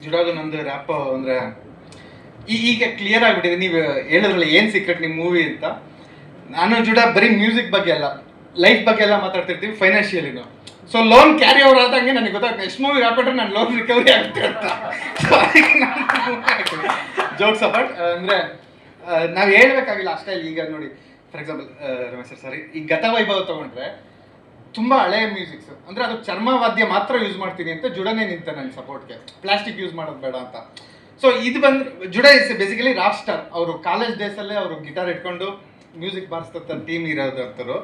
ಜುಡಾಗು ನಂದು ರ್ಯಾಪ್ ಅಂದ್ರೆ ಈಗ ಕ್ಲಿಯರ್ ಆಗ್ಬಿಟ್ಟಿದೆ. ನೀವು ಹೇಳಿದ್ರಲ್ಲ ಏನ್ ಸೀಕ್ರೆಟ್ ನಿಮ್ಮ ಮೂವಿ ಅಂತ? ನಾನು ಜುಡ ಬರೀ ಮ್ಯೂಸಿಕ್ ಬಗ್ಗೆ ಅಲ್ಲ ಲೈಫ್ ಬಗ್ಗೆ ಎಲ್ಲ ಮಾತಾಡ್ತಿರ್ತೀವಿ ಫೈನಾನ್ಷಿಯಲಿನೂ ಸೊ ಲೋನ್ ಕ್ಯಾರಿ ಓವರ್ ಆದಂಗೆ ನನಗೆ ಗೊತ್ತಾಗ್ತದೆ ನೆಕ್ಸ್ಟ್ ಮೂವಿ ಹಾಕೊಂಡ್ರೆ ನಾನು ಲೋನ್ ರಿಕವರಿ ಆಗುತ್ತೆ ಅಂತ. ಜೋಕ್ಸ್ ಅಬೌಟ್ ಅಂದ್ರೆ ನಾವು ಹೇಳ್ಬೇಕಾಗಿಲ್ಲ ಅಷ್ಟೇ ಈಗ ನೋಡಿ. For example Ramesh sir sorry ಈ ಗತ ವೈಭವ ತಗೊಂಡ್ರೆ ತುಂಬಾ ಹಳೆಯ ಮ್ಯೂಸಿಕ್ಸ್ ಅಂದ್ರೆ ಅದು ಚರ್ಮವಾದ್ಯ ಮಾತ್ರ ಯೂಸ್ ಮಾಡ್ತೀನಿ ಅಂತ ಜುಡನೆ ನಿಂತ ನನ್ನ ಸಪೋರ್ಟ್ಗೆ ಪ್ಲಾಸ್ಟಿಕ್ ಯೂಸ್ ಮಾಡೋದು ಬೇಡ ಅಂತ. ಸೊ ಇದು ಬಂದ್, Jude is basically rock star ಅವರು ಕಾಲೇಜ್ ಡೇಸಲ್ಲೇ ಅವರು ಗಿಟಾರ್ ಇಟ್ಕೊಂಡು ಮ್ಯೂಸಿಕ್ ಬಾರಿಸ್ತಂಥ ಟೀಮ್ ಇರೋದಂತರು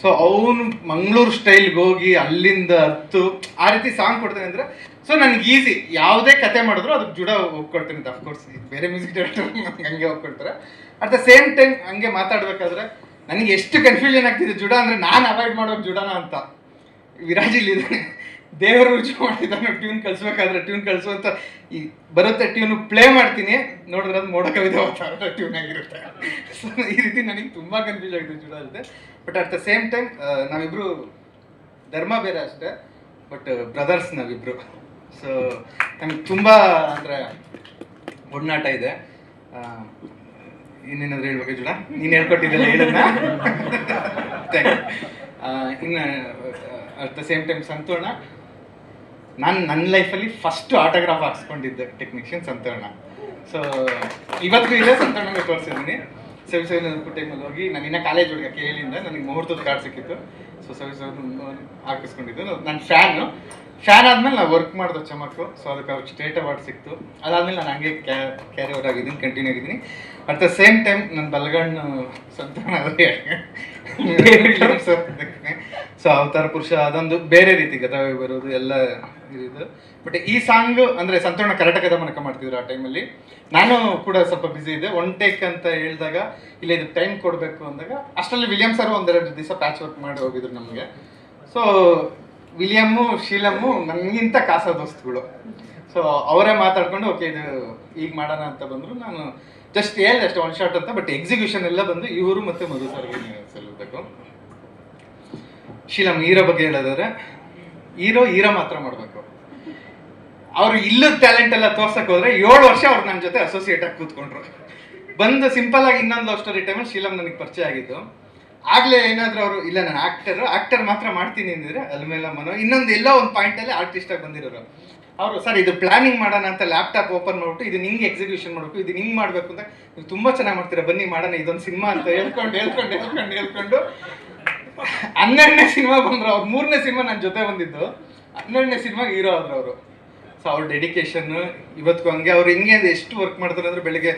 ಸೊ ಅವನು ಮಂಗಳೂರು ಸ್ಟೈಲ್ಗೆ ಹೋಗಿ ಅಲ್ಲಿಂದ ಹತ್ತು, ಆ ರೀತಿ ಸಾಂಗ್ ಕೊಡ್ತೇನೆ ಅಂದ್ರೆ ಸೊ ನನಗೆ ಈಸಿ ಯಾವುದೇ ಕತೆ ಮಾಡಿದ್ರು ಅದಕ್ಕೆ ಜುಡ ಒಪ್ಕೊಡ್ತೀನಿ ಅಂತ. ಅಫ್ಕೋರ್ಸ್ ಬೇರೆ ಮ್ಯೂಸಿಕ್ ಡೈರೆಕ್ಟರ್ ಹಂಗೆ ಒಪ್ಕೊಡ್ತಾರೆ ಅಟ್ ದ ಸೇಮ್ ಟೈಮ್ ಹಂಗೆ ಮಾತಾಡ್ಬೇಕಾದ್ರೆ ನನಗೆ ಎಷ್ಟು ಕನ್ಫ್ಯೂಷನ್ ಆಗ್ತಿದೆ ಜುಡ ಅಂದ್ರೆ ನಾನು ಅವಾಯ್ಡ್ ಮಾಡೋದು ಜುಡನ ಅಂತ. ವಿರಾಜ್ ಇಲ್ಲಿದ್ದಾನೆ ದೇವರು ರುಚಿ ಮಾಡಿದ್ದಾನೆ ಟ್ಯೂನ್ ಕಳಿಸ್ಬೇಕಾದ್ರೆ ಟ್ಯೂನ್ ಕಳಿಸುವಂತ ಈ ಬರುತ್ತೆ ಟ್ಯೂನ್ ಪ್ಲೇ ಮಾಡ್ತೀನಿ. ನೋಡಿದ್ರೆ ಅದು ಮೋಡ ಕವಿದ ಟ್ಯೂನ್ ಆಗಿರುತ್ತೆ. ಸೊ ಈ ರೀತಿ ನನಗೆ ತುಂಬ ಕನ್ಫ್ಯೂಸ್ ಆಗಿದೆ ಜುಡ ಅಲ್ಲದೆ. But at the same time ನಾವಿಬ್ರು ಧರ್ಮ ಬೇರೆ ಅಷ್ಟೇ ಬಟ್ ಬ್ರದರ್ಸ್ ನಾವಿಬ್ರು. ಸೊ ನಮಗೆ ತುಂಬ ಅಂದರೆ ಒಡನಾಟ ಇದೆ. ಇನ್ನೇನಾದ್ರು ಹೇಳ್ಬೇಕು ಜುಡ ನೀನು ಹೇಳ್ಕೊಟ್ಟಿದ್ದಲ್ಲ ಹೇಳಿದ್ನ? ಇನ್ನು ಅಟ್ ದ ಸೇಮ್ ಟೈಮ್ ಸಂತೋಣ. ನಾನು ನನ್ನ ಲೈಫಲ್ಲಿ ಫಸ್ಟ್ ಆಟೋಗ್ರಾಫ್ ಹಾಕ್ಸ್ಕೊಂಡಿದ್ದೆ ಟೆಕ್ನಿಷಿಯನ್ ಸಂತೋಣ. ಸೊ ಇವತ್ತಿಗೂ ಇಲ್ಲೇ ಸಂತೋಣಗೆ ತೋರಿಸಿದ್ದೀನಿ. ಸವಿ ಸೆವೆನ್ ಟೈಮಲ್ಲಿ ಹೋಗಿ, ನಾನು ಇನ್ನ ಕಾಲೇಜ್ ಹುಡುಗ ಕೇಳಿಂದ ನನಗೆ ಮುಹೂರ್ತದ ಕಾರ್ಡ್ ಸಿಕ್ಕಿತ್ತು. ಸೊ ಸವಿ ಸವಿ ಹಾಕಿಸ್ಕೊಂಡಿದ್ದು. ನನ್ನ ಫ್ಯಾನು. ಫ್ಯಾನ್ ಆದ್ಮೇಲೆ ನಾವು ವರ್ಕ್ ಮಾಡಿದೆ ಚಮಕು ಸೊ ಅದಕ್ಕೆ ಅವ್ರು ಸ್ಟೇಟ್ ಅವಾರ್ಡ್ ಸಿಕ್ತು. ಅದಾದ್ಮೇಲೆ ನಾನು ಹಂಗೆ ಕ್ಯಾರಿ ಓವರ್ ಆಗಿದ್ದೀನಿ ಕಂಟಿನ್ಯೂ ಆಗಿದ್ದೀನಿ. ಅಟ್ ದ ಸೇಮ್ ಟೈಮ್ ನನ್ನ ಬಲಗಣ್ಣು ಸಂತಾನ ಸೊ ಅವತಾರ ಪುರುಷ, ಅದೊಂದು ಬೇರೆ ರೀತಿ ಗತವೇ ಬರೋದು, ಎಲ್ಲ ಇದು ಬಟ್ ಈ ಸಾಂಗ್ ಅಂದ್ರೆ ಸಂತೋಣ ಕರ್ನಾಟಕದ ಮನಕ ಮಾಡ್ತಿದ್ರು ಆ ಟೈಮಲ್ಲಿ ನಾನು ಕೂಡ ಸ್ವಲ್ಪ ಬಿಸಿ ಇದ್ದೆ. ಒನ್ ಟೇಕ್ ಅಂತ ಹೇಳಿದಾಗ, ಇಲ್ಲ ಇದು ಟೈಮ್ ಕೊಡಬೇಕು ಅಂದಾಗ, ಅಷ್ಟರಲ್ಲಿ ವಿಲಿಯಮ್ ಸರ್ ಒಂದೆರಡು ದಿವಸ ಪ್ಯಾಚ್ ವರ್ಕ್ ಮಾಡಿ ಹೋಗಿದ್ರು ನಮಗೆ. ಸೊ ವಿಲಿಯಮ್ಮು, ಶೀಲಮ್ಮು ನನಗಿಂತ ಕಾಸ ದೋಸ್ತುಗಳು. ಸೊ ಅವರೇ ಮಾತಾಡ್ಕೊಂಡು, ಓಕೆ, ಇದು ಈಗ ಮಾಡೋಣ ಅಂತ ಬಂದರು. ನಾನು ಜಸ್ಟ್ ಹೇಳಿದೆ ಅಷ್ಟೇ ಒನ್ ಶಾಟ್ ಅಂತ ಬಟ್ ಎಕ್ಸಿಕ್ಯೂಷನ್ ಎಲ್ಲ ಬಂದು ಇವರು ಮತ್ತೆ ಮಧು ಸರ್ಗೆ ಸಲ್ಲಬೇಕು ಶೀಲಮ್ ಹೀರೋ ಬಗ್ಗೆ ಹೇಳೋದಾದ್ರೆ, ಹೀರೋ ಹೀರೋ ಮಾತ್ರ ಮಾಡಬೇಕು. ಅವರು ಇಲ್ಲದ ಟ್ಯಾಲೆಂಟ್ ಎಲ್ಲ ತೋರ್ಸಕ್ಕೆ ಹೋದ್ರೆ ಏಳು ವರ್ಷ ಅವ್ರು ನನ್ನ ಜೊತೆ ಅಸೋಸಿಯೇಟ್ ಆಗಿ ಕೂತ್ಕೊಂಡ್ರು. ಬಂದು ಸಿಂಪಲ್ ಆಗಿ ಇನ್ನೊಂದು ಲವ್ ಸ್ಟೋರಿ ಟೈಮಲ್ಲಿ ಶೀಲಮ್ ನನಗೆ ಪರಿಚಯ ಆಗಿದ್ದು. ಆಗ್ಲೇ ಏನಾದ್ರು ಅವರು, ಇಲ್ಲ, ನಾನು ಆಕ್ಟರ್ ಆಕ್ಟರ್ ಮಾತ್ರ ಮಾಡ್ತೀನಿ ಅಂದಿದ್ರೆ ಅಲ್ಮೇಲ ಮನೋ ಇನ್ನೊಂದು ಎಲ್ಲ ಒಂದು ಪಾಯಿಂಟ್ ಅಲ್ಲಿ ಆರ್ಟಿಸ್ಟ್ ಆಗಿ ಬಂದಿರೋರು. ಅವರು, ಸರ್, ಇದು ಪ್ಲಾನಿಂಗ್ ಮಾಡೋಣ ಅಂತ ಲ್ಯಾಪ್ಟಾಪ್ ಓಪನ್ ಮಾಡ್ಬಿಟ್ಟು, ಇದು ನಿಂಗೆ ಎಕ್ಸಿಕ್ಯೂಷನ್ ಮಾಡಬೇಕು ಇದು ನಿಂಗೆ ಮಾಡಬೇಕು ಅಂತ, ನೀವು ತುಂಬಾ ಚೆನ್ನಾಗಿ ಮಾಡ್ತೀರಾ, ಬನ್ನಿ ಮಾಡೋಣ, ಇದೊಂದು ಸಿನಿಮಾ ಅಂತ ಹೇಳ್ಕೊಂಡು ಹೇಳ್ಕೊಂಡು ಹೇಳ್ಕೊಂಡು ಹೇಳ್ಕೊಂಡು ಹನ್ನೆರಡನೇ ಸಿನಿಮಾ ಬಂದ್ರು. ಅವ್ರು ಮೂರನೇ ಸಿನಿಮಾ ನನ್ನ ಜೊತೆ ಬಂದಿದ್ದು. ಹನ್ನೆರಡನೇ ಸಿನಿಮಾ ಹೀರೋ ಆದ್ರು ಅವರು. ಸೊ ಅವ್ರ ಡೆಡಿಕೇಶನ್ ಇವತ್ತಿಗೂ ಹಂಗೆ, ಅವ್ರು ಹೆಂಗೆ ಅಂದ್ರೆ ಎಷ್ಟು ವರ್ಕ್ ಮಾಡ್ತಾರೆ ಅಂದ್ರೆ ಬೆಳಿಗ್ಗೆ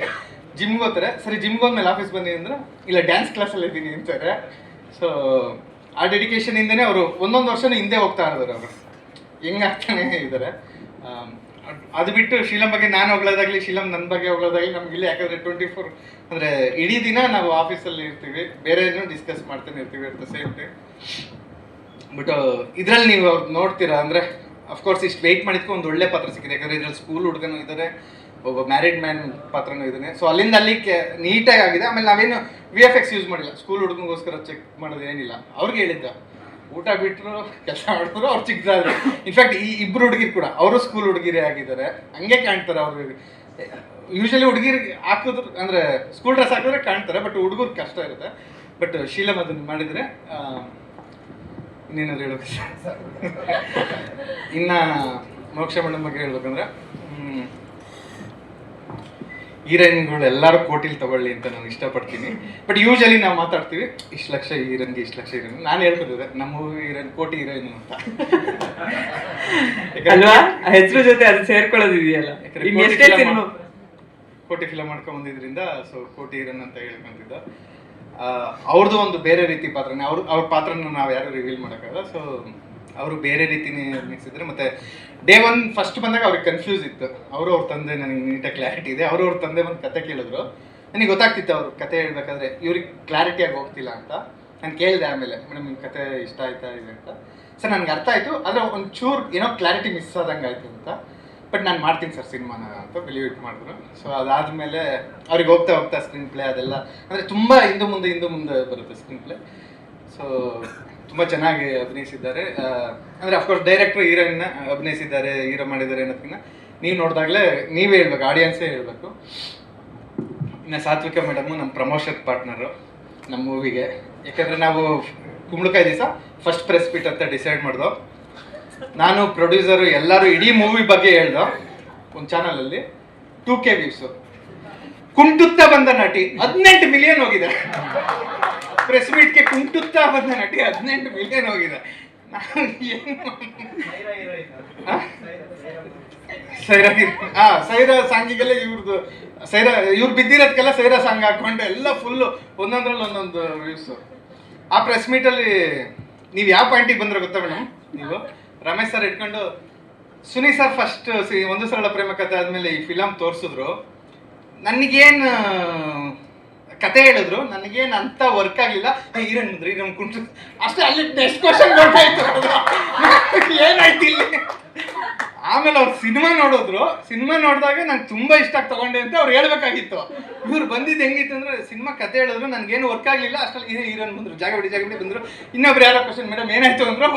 ಜಿಮ್ಗೆ ಹೋಗ್ತಾರೆ. ಸರಿ ಜಿಮ್ಗೆ ಹೋದ್ಮೇಲೆ ಆಫೀಸ್ ಬಂದಿ ಅಂದ್ರೆ ಇಲ್ಲ ಡ್ಯಾನ್ಸ್ ಕ್ಲಾಸಲ್ಲಿ ಇದ್ದೀನಿ ಅಂತಾರೆ. ಸೊ ಆ ಡೆಡಿಕೇಶನ್ ಇಂದನೇ ಅವರು ಒಂದೊಂದು ವರ್ಷನೂ ಹಿಂದೆ ಹೋಗ್ತಾ ಇರೋರು ಅವರು. ಹೆಂಗಾಗ್ತಾನೆ ಇದ್ದಾರೆ ಆಮ್, ಅದು ಬಿಟ್ಟು ಶೀಲಂ ಬಗ್ಗೆ ನಾನು ಹೋಗ್ಲೋದಾಗ್ಲಿ ಶೀಲಂ ನನ್ನ ಬಗ್ಗೆ ಹೋಗ್ಲೋದಾಗ್ಲಿ ನಮ್ಗೆ ಇಲ್ಲ ಯಾಕಂದ್ರೆ ಟ್ವೆಂಟಿ ಫೋರ್ ಅಂದ್ರೆ ಇಡೀ ದಿನ ನಾವು ಆಫೀಸಲ್ಲಿ ಇರ್ತೀವಿ. ಬೇರೆ ಏನೂ ಡಿಸ್ಕಸ್ ಮಾಡ್ತಾನೆ ಇರ್ತೀವಿ ಅಂತ ಸೇಫ್ಟಿ ಬಟ್ ಇದ್ರಲ್ಲಿ ನೀವು ಅವ್ರು ನೋಡ್ತೀರಾ ಅಂದ್ರೆ ಅಫ್ಕೋರ್ಸ್ ಇಷ್ಟು ವೆಯ್ಟ್ ಮಾಡಿದ್ಕೊ ಒಂದು ಒಳ್ಳೆ ಪಾತ್ರ ಸಿಕ್ಕಿದೆ. ಯಾಕಂದ್ರೆ ಇದ್ರಲ್ಲಿ ಸ್ಕೂಲ್ ಹುಡುಗನೂ ಇದ್ದಾರೆ ಒಬ್ಬ ಮ್ಯಾರಿಡ್ ಮ್ಯಾನ್ ಪಾತ್ರನೂ ಇದ್ದಾನೆ ಸೊ ಅಲ್ಲಿಂದ ಅಲ್ಲಿ ನೀಟಾಗಿ ಆಗಿದೆ. ಆಮೇಲೆ ನಾವೇನು ವಿ ಎಫ್ ಎಕ್ಸ್ ಯೂಸ್ ಮಾಡಿಲ್ಲ. ಸ್ಕೂಲ್ ಹುಡುಗನಿಗೋಸ್ಕರ ಚೆಕ್ ಮಾಡೋದು ಏನಿಲ್ಲ. ಅವ್ರಿಗೆ ಹೇಳಿದ್ದ. ಊಟ ಬಿಟ್ಟರು ಕೆಲಸ ಮಾಡಿದ್ರು ಅವ್ರು ಚಿಕ್ಕದಾದ್ರು. ಇನ್ಫ್ಯಾಕ್ಟ್ ಈ ಇಬ್ರು ಹುಡುಗಿರು ಕೂಡ ಅವರು ಸ್ಕೂಲ್ ಹುಡುಗಿರೇ ಆಗಿದ್ದಾರೆ. ಹಂಗೆ ಕಾಣ್ತಾರೆ ಅವರು. ಯೂಶಲಿ ಹುಡುಗಿರಿಗೆ ಹಾಕಿದ್ರು ಅಂದ್ರೆ ಸ್ಕೂಲ್ ಡ್ರೆಸ್ ಹಾಕಿದ್ರೆ ಕಾಣ್ತಾರೆ ಬಟ್ ಹುಡುಗರು ಕಷ್ಟ ಇರುತ್ತೆ. ಬಟ್ ಶೀಲಂ ಅದನ್ನು ಮಾಡಿದ್ರೆ ಇನ್ನೇನಾದ್ರು ಹೇಳ್ಬೇಕು ಇನ್ನ ಮೋಕ್ಷ ಮೇಡಮ್ ಬಗ್ಗೆ ಹೇಳ್ಬೇಕಂದ್ರೆ ಹೀರೋಯಿನ್ಗಳು ಎಲ್ಲರೂ ಕೋಟಿಲಿ ತಗೊಳ್ಳಿ ಅಂತ ನಾನು ಇಷ್ಟಪಡ್ತೀನಿ. ಬಟ್ ಯೂಶಲಿ ನಾವು ಮಾತಾಡ್ತೀವಿ ಇಷ್ಟು ಲಕ್ಷ ಹೀರೋನ್ಗೆ ಇಷ್ಟು ಲಕ್ಷ ಹೀರೋನ್ ನಾನು ಹೇಳ್ಕೊತಿದ್ದೆ ನಮ್ಮ ಹೀರೋಯಿನ್ ಕೋಟಿ ಹೀರೋಯಿನ್ ಅಂತ. ಅಲ್ವಾ? ಹೆಸರು ಜೊತೆ ಅದು ಸೇರ್ಕೊಳ್ಳೋದಿದೆಯಲ್ಲ? ಕೋಟಿ ಫಿಲಮ್ ಮಾಡ್ಕೊಂಡ್ ಬಂದಿದ್ರಿಂದ ಸೊ ಕೋಟಿ ಹೀರೋನ್ ಅಂತ ಹೇಳ್ಕೊಂತಿದ್ದ. ಅವ್ರದ್ದು ಒಂದು ಬೇರೆ ರೀತಿ ಪಾತ್ರನೇ ಅವ್ರ ಅವ್ರ ಪಾತ್ರನ ನಾವು ಯಾರು ರಿವೀಲ್ ಮಾಡೋಕ್ಕಾಗಲ್ಲ. ಸೊ ಅವರು ಬೇರೆ ರೀತಿನೇ ಮಿಕ್ಸಿದ್ರೆ ಮತ್ತೆ ಡೇ ಒನ್ ಫಸ್ಟ್ ಬಂದಾಗ ಅವ್ರಿಗೆ ಕನ್ಫ್ಯೂಸ್ ಇತ್ತು. ಅವರು ಅವ್ರ ತಂದೆ ನನಗೆ ನೀಟಾಗಿ ಕ್ಲಾರಿಟಿ ಇದೆ. ಅವರು ಅವ್ರ ತಂದೆ ಒಂದು ಕತೆ ಕೇಳಿದ್ರು. ನನಗೆ ಗೊತ್ತಾಗ್ತಿತ್ತು ಅವರು ಕತೆ ಹೇಳ್ಬೇಕಾದ್ರೆ ಇವ್ರಿಗೆ ಕ್ಲಾರಿಟಿಯಾಗಿ ಹೋಗ್ತಿಲ್ಲ ಅಂತ. ನಾನು ಕೇಳಿದೆ ಆಮೇಲೆ ಮೇಡಮ್ ನಿಮ್ಮ ಕತೆ ಇಷ್ಟ ಆಯ್ತಾ ಇದೆ ಅಂತ. ಸರ್, ನನಗೆ ಅರ್ಥ ಆಯಿತು. ಆದರೆ ಒಂದು ಏನೋ ಕ್ಲಾರಿಟಿ ಮಿಸ್ ಆದಂಗೆ ಆಯಿತು ಅಂತ. ಬಟ್ ನಾನು ಮಾಡ್ತೀನಿ ಸರ್ ಸಿನಿಮಾನ ಅಂತ ಬಿಲೀವ್ ಇಟ್ ಮಾಡಿದ್ರು. ಸೊ ಅದಾದಮೇಲೆ ಅವ್ರಿಗೆ ಹೋಗ್ತಾ ಹೋಗ್ತಾ ಸ್ಕ್ರೀನ್ ಪ್ಲೇ ಅದೆಲ್ಲ, ಅಂದರೆ ತುಂಬ ಹಿಂದೆ ಮುಂದೆ ಹಿಂದೆ ಮುಂದೆ ಬರುತ್ತೆ ಸ್ಕ್ರೀನ್ ಪ್ಲೇ ಸೊ ತುಂಬ ಚೆನ್ನಾಗಿ ಅಭಿನಯಿಸಿದ್ದಾರೆ. ಅಂದರೆ ಅಫ್ಕೋರ್ಸ್ ಡೈರೆಕ್ಟರ್ ಹೀರೋಯಿನ್ನ ಅಭಿನಯಿಸಿದ್ದಾರೆ, ಹೀರೋ ಮಾಡಿದ್ದಾರೆ ಅನ್ನೋದಕ್ಕಿಂತ ನೀವು ನೋಡಿದಾಗಲೇ ನೀವೇ ಹೇಳ್ಬೇಕು ಆಡಿಯನ್ಸೇ ಹೇಳ್ಬೇಕು. ಇನ್ನು ಸಾತ್ವಿಕ ಮೇಡಮು ನಮ್ಮ ಪ್ರಮೋಷನ್ ಪಾರ್ಟ್ನರು ನಮ್ಮ ಮೂವಿಗೆ ಯಾಕಂದರೆ ನಾವು ಕುಂಬಳಕಾಯಿ ದಿವಸ ಫಸ್ಟ್ ಪ್ರೆಸ್ ಮೀಟ್ ಅಂತ ಡಿಸೈಡ್ ಮಾಡ್ದೋ. ನಾನು ಪ್ರೊಡ್ಯೂಸರು ಎಲ್ಲರೂ ಇಡೀ ಮೂವಿ ಬಗ್ಗೆ ಹೇಳ್ದೋ ಒಂದು ಚಾನಲಲ್ಲಿ ಟೂ ಕೆ ವ್ಯೂಸು ಕುಂಟುತ್ತಾ ಬಂದ ನಟಿ ಹದಿನೆಂಟು ಮಿಲಿಯನ್ ಹೋಗಿದೆ. ಪ್ರೆಸ್ ಮೀಟ್ಗೆ ಕುಂಟುತ್ತಾ ಬಂದ ನಟಿ ಹದಿನೆಂಟು ಮಿಲಿಯನ್ ಹೋಗಿದೆ? ಸೈರಾ ಹಾ ಸೈರಾ ಸಾಂಗಿಗೆಲ್ಲ ಇವ್ರದ್ದು ಸೈರಾ, ಇವ್ರು ಬಿದ್ದಿರೋದಕ್ಕೆಲ್ಲ ಸೈರಾ ಸಾಂಗ್ ಹಾಕೊಂಡು. ಎಲ್ಲ ಫುಲ್ಲು ಒಂದೊಂದ್ರಲ್ಲಿ ಒಂದೊಂದು ವ್ಯೂಸು ಆ ಪ್ರೆಸ್ ಮೀಟಲ್ಲಿ ನೀವು ಯಾವ ಪಾಯಿಂಟಿಗೆ ಬಂದ್ರೆ ಗೊತ್ತಾ ಮೇಡಮ್? ನೀವು? ರಮೇಶ್ ಸರ್ ಇಟ್ಕೊಂಡು, ಸುನಿ ಸರ್ ಫಸ್ಟ್ ಒಂದು ಸರಳ ಪ್ರೇಮ ಕಥೆ ಆದಮೇಲೆ ಈ ಫಿಲಮ್ ತೋರಿಸಿದ್ರು. ನನಗೇನು ಕತೆ ಹೇಳಿದ್ರು, ನನಗೇನು ಅಂತ ವರ್ಕ್ ಆಗಿಲ್ಲ. ಹೀರೋನ್ ಬಂದ್ರಿ ನಮ್ಮ ಕುಂಟು ಅಷ್ಟೇ, ಅಲ್ಲಿ ನೆಕ್ಸ್ಟ್ ಕ್ವಶನ್ ಗೊತ್ತಾಯ್ತು ಏನಾಯ್ತು ಇಲ್ಲಿ? ಆಮೇಲೆ ಅವ್ರು ಸಿನಿಮಾ ನೋಡಿದ್ರು. ಸಿನಿಮಾ ನೋಡಿದಾಗ ನಂಗೆ ತುಂಬ ಇಷ್ಟ ತಗೊಂಡೆ ಅಂತ ಅವ್ರು ಹೇಳ್ಬೇಕಾಗಿತ್ತು. ಇವ್ರು ಬಂದಿದ್ದು ಹೆಂಗಿತ್ತು ಅಂದ್ರೆ ಸಿನಿಮಾ ಕತೆ ಹೇಳಿದ್ರು, ನನಗೇನು ವರ್ಕ್ ಆಗಲಿಲ್ಲ. ಅಷ್ಟಲ್ಲಿ ಇದೇ ಹೀರೋನ್ ಬಂದರು, ಜಾಗ ಬಿಡಿ ಜಾಗ ಬಿಡಿ ಬಂದರು. ಇನ್ನೊಬ್ರು ಯಾರೋ ಕ್ವಶನ್ ಮೇಡಮ್, ಏನಾಯ್ತು? ಅಂದ್ರೆ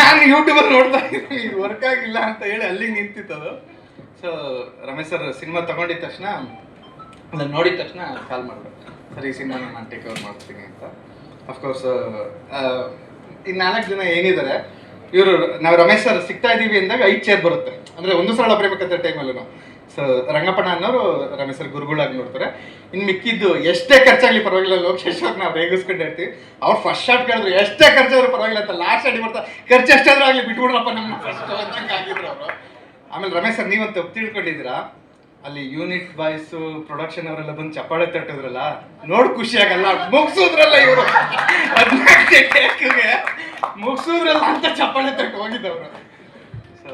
ನಾನು ಯೂಟ್ಯೂಬಲ್ಲಿ ನೋಡ್ತಾ ಇದ್ದೀನಿ ಇದು ವರ್ಕ್ ಆಗಿಲ್ಲ ಅಂತ ಹೇಳಿ ಅಲ್ಲಿ ನಿಂತಿತ್ತು ಅದು. ಸೊ ರಮೇಶ್ ಸರ್ ಸಿನಿಮಾ ತಗೊಂಡಿದ ತಕ್ಷಣ ಅದನ್ನ ನೋಡಿದ ತಕ್ಷಣ ಕಾಲ್ ಮಾಡ್ಬೇಕು ಸರಿ, ಈ ಸಿನಿಮಾನ ನಾನು ಟೇಕ್ ಓವರ್ ಮಾಡ್ತೀನಿ ಅಂತ. ಅಫ್ಕೋರ್ಸ್ ಇನ್ನು ನಾಲ್ಕು ಜನ ಏನಿದ್ದಾರೆ ಇವರು, ನಾವು ರಮೇಶ್ ಸರ್ ಸಿಗ್ತಾ ಇದ್ದೀವಿ ಅಂದಾಗ ಐದು ಚೇರ್ ಬರುತ್ತೆ. ಅಂದರೆ ಒಂದು ಸರಳ ಟೈಮಲ್ಲಿ ನಾವು ಸೊ ರಂಗಪ್ಪಣ್ಣ ಅನ್ನೋರು ರಮೇಶ್ ಸರ್ ಗುರುಗಳಾಗಿ ನೋಡ್ತಾರೆ. ಇನ್ನು ಮಿಕ್ಕಿದ್ದು ಎಷ್ಟೇ ಖರ್ಚಾಗಲಿ ಪರವಾಗಿಲ್ಲ, ಲೋಕೇಶ್ ಅವ್ರು ನಾವು ರೇಗಿಸ್ಕೊಂಡು ಇರ್ತೀವಿ ಅವ್ರು ಫಸ್ಟ್ ಶಾಟ್ ಕೇಳಿದ್ರು ಎಷ್ಟೇ ಖರ್ಚಾದ್ರು ಪರವಾಗಿಲ್ಲ ಅಂತ ಲಾಸ್ಟ್ ಅಡಿ ಬರ್ತಾ, ಖರ್ಚು ಎಷ್ಟಾದ್ರೂ ಆಗಲಿ, ಬಿಟ್ಬಿಡ್ರಪ್ಪ ನಮ್ಮ ಫಸ್ಟ್ ಆಗಿದ್ರು ಅವರು. ಆಮೇಲೆ ರಮೇಶ್ ಸರ್ ನೀವಂತ ತಿಳ್ಕೊಂಡಿದ್ದೀರಾ ಅಲ್ಲಿ ಯೂನಿಟ್ ಬಾಯ್ಸ್ ಪ್ರೊಡಕ್ಷನ್ ಅವರೆಲ್ಲ ಬಂದು ಚಪ್ಪಾಳೆ ತಟ್ಟಿದ್ರಲ್ಲ, ನೋಡ್ ಖುಷಿ ಆಗಲ್ಲ ಮುಗ್ಸುದ್ರಲ್ಲ ಇವರು. ಮುಗ್ಸುದ್ರಲ್ಲ ಅಂತ ಚಪ್ಪಾಳೆ ತಟ್ಟು ಹೋಗಿದ್ದವರು. ಸೊ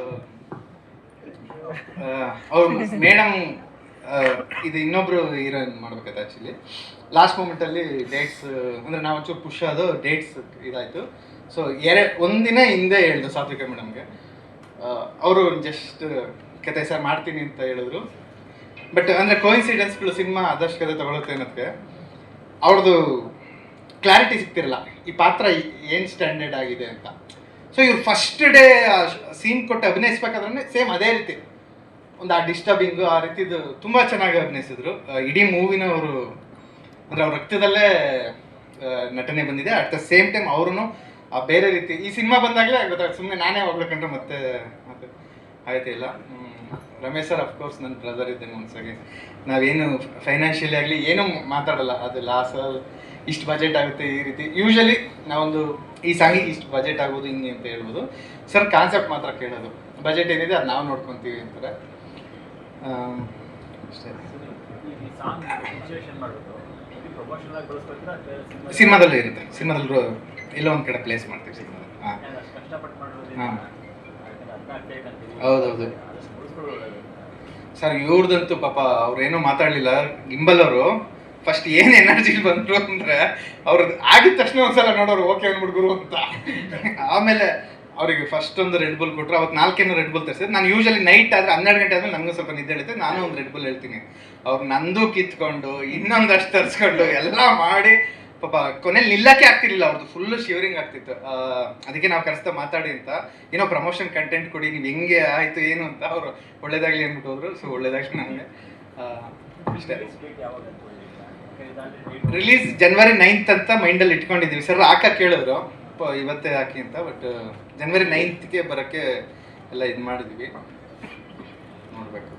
ಅವ್ರು ಮೇಡಮ್ ಇದು ಇನ್ನೊಬ್ರು ಹೀರೋಯಿನ್ ಮಾಡ್ಬೇಕಾಯ್ತು ಆ್ಯಕ್ಚುಲಿ ಲಾಸ್ಟ್ ಮೂಮೆಂಟಲ್ಲಿ ಡೇಟ್ಸ್ ಅಂದ್ರೆ ನಾವು ಒಂಚೂರು ಪುಷ್ ಅದು ಡೇಟ್ಸ್ ಇದಾಯಿತು. ಸೊ ಎರಡು ಒಂದಿನ ಹಿಂದೆ ಹೇಳ್ದು ಸಾತ್ವಿಕ ಮೇಡಮ್ಗೆ. ಅವರು ಜಸ್ಟ್ ಕತೆ ಸರ್ ಮಾಡ್ತೀನಿ ಅಂತ ಹೇಳಿದ್ರು. ಬಟ್ ಅಂದರೆ ಕೋಇನ್ಸಿಡೆನ್ಸ್ಗಳು ಸಿನಿಮಾ ಆದಷ್ಟು ಕತೆ ತಗೊಳುತ್ತೆ ಅನ್ನೋದಕ್ಕೆ ಅವ್ರದ್ದು ಕ್ಲಾರಿಟಿ ಸಿಗ್ತಿರಲ್ಲ. ಈ ಪಾತ್ರ ಏನು ಸ್ಟ್ಯಾಂಡರ್ಡ್ ಆಗಿದೆ ಅಂತ. ಸೊ ಇವ್ರು ಫಸ್ಟ್ ಡೇ ಸೀನ್ ಕೊಟ್ಟು ಅಭಿನಯಿಸ್ಬೇಕಾದ್ರೆ ಸೇಮ್ ಅದೇ ರೀತಿ. ಒಂದು ಆ ಡಿಸ್ಟರ್ಬಿಂಗು ಆ ರೀತಿದು ತುಂಬ ಚೆನ್ನಾಗಿ ಅಭಿನಯಿಸಿದ್ರು. ಇಡೀ ಮೂವಿನ ಅವರು ಅಂದರೆ ಅವ್ರ ರಕ್ತದಲ್ಲೇ ನಟನೆ ಬಂದಿದೆ. ಅಟ್ ದ ಸೇಮ್ ಟೈಮ್ ಅವರು ಬೇರೆ ರೀತಿ ಈ ಸಿನಿಮಾ ಬಂದಾಗಲೇ ಗೊತ್ತಾಗ ಸುಮ್ಮನೆ ನಾನೇ ಹೋಗ್ಬೇಕಂದ್ರೆ ಮತ್ತೆ ಮತ್ತೆ ಆಯ್ತು ಇಲ್ಲ. ಹ್ಮ್. ರಮೇಶ್ ಸರ್ ಅಫ್ಕೋರ್ಸ್ ನನ್ನ ಬ್ರದರ್ ಇದ್ದೇನೆ ಒಂದ್ಸಾಗಿ ನಾವೇನು ಫೈನಾನ್ಷಿಯಲಿ ಆಗಲಿ ಏನೂ ಮಾತಾಡಲ್ಲ. ಅದು ಲಾಸ್ ಇಷ್ಟು ಬಜೆಟ್ ಆಗುತ್ತೆ ಈ ರೀತಿ. ಯೂಶಲಿ ನಾವೊಂದು ಈ ಸಾಂಗಿಗೆ ಇಷ್ಟು ಬಜೆಟ್ ಆಗೋದು ಹಿಂಗೆ ಅಂತ ಹೇಳ್ಬೋದು. ಸರ್ ಕಾನ್ಸೆಪ್ಟ್ ಮಾತ್ರ ಕೇಳೋದು. ಬಜೆಟ್ ಏನಿದೆ ಅದು ನಾವು ನೋಡ್ಕೊತೀವಿ ಅಂತಾರೆ. ಸಿನಿಮಾದಲ್ಲೂ ಇರುತ್ತೆ. ಸಿನಿಮಾದಲ್ಲಿ ಎಲ್ಲೋ ಒಂದು ಕಡೆ ಪ್ಲೇಸ್ ಮಾಡ್ತೀವಿ ಸಿನಿಮಾದಲ್ಲಿ. ಹಾಂ. ಹಾಂ. ಹೌದೌದು. ಸರ್, ಇವ್ರದಂತೂ ಪಾಪ ಅವ್ರೇನೂ ಮಾತಾಡಲಿಲ್ಲ. ಗಿಂಬಲ್ ಅವರು ಫಸ್ಟ್ ಏನು ಎನರ್ಜಿ ಬಂದರು ಅಂದ್ರೆ ಅವ್ರದ್ದು ಆಗಿದ ತಕ್ಷಣ ಒಂದ್ಸಲ ನೋಡೋರು, ಓಕೆ ಅಂದ್ಬಿಡ್ಗುರು ಅಂತ. ಆಮೇಲೆ ಅವರಿಗೆ ಫಸ್ಟ್ ಒಂದು ರೆಡ್ ಬುಲ್ ಕೊಟ್ಟರು ಅವತ್ತು ನಾಲ್ಕೇನೋ ರೆಡ್ ಬುಲ್ ತರಿಸಿದ್ರು. ನಾನು ಯೂಶಲಿ ನೈಟ್ ಆದರೆ ಹನ್ನೆರಡು ಗಂಟೆ ಆದ್ರೆ ನನಗೂ ಸ್ವಲ್ಪ ನಿದ್ದೆ ಹೇಳುತ್ತೆ ನಾನು ಒಂದು ರೆಡ್ ಬುಲ್ ಹೇಳ್ತೀನಿ. ಅವ್ರು ನಂದು ಕಿತ್ಕೊಂಡು, ಇನ್ನೊಂದಷ್ಟು ತರಿಸ್ಕೊಂಡು, ಎಲ್ಲ ಮಾಡಿ ಪಾಪ ಕೊನೆಯಲ್ಲಿ ನಿಲ್ಲಕ್ಕೆ ಆಗ್ತಿರ್ಲಿಲ್ಲ ಅವ್ರದ್ದು ಫುಲ್ ಶಿವರಿಂಗ್ ಆಗ್ತಿತ್ತು. ಅದಕ್ಕೆ ನಾವು ಕರೆಸ್ತಾ ಮಾತಾಡಿ ಅಂತ. ಏನೋ ಪ್ರಮೋಷನ್ ಕಂಟೆಂಟ್ ಕೊಡಿ, ನೀವು ಹೆಂಗೆ, ಆಯ್ತು, ಏನು ಅಂತ ಅವರು ಒಳ್ಳೇದಾಗ್ಲಿ ಅಂದ್ಬಿಟ್ಟು ಹೋದ್ರು. ಸೊ ಒಳ್ಳೇದಾಗ್ಲಿ ನನಗೆ ಇಷ್ಟೇ. ರಿಲೀಸ್ ಜನವರಿ ನೈನ್ತ್ ಅಂತ ಮೈಂಡಲ್ಲಿ ಇಟ್ಕೊಂಡಿದ್ದೀವಿ ಸರ್ ಹಾಕ ಕೇಳಿದ್ರು. ಇವತ್ತೇ ಹಾಕಿ ಅಂತ ಬಟ್ ಜನವರಿ ನೈನ್ತ್ಗೆ ಬರೋಕ್ಕೆ ಎಲ್ಲ ಇದು ಮಾಡಿದ್ವಿ. ನೋಡ್ಬೇಕು.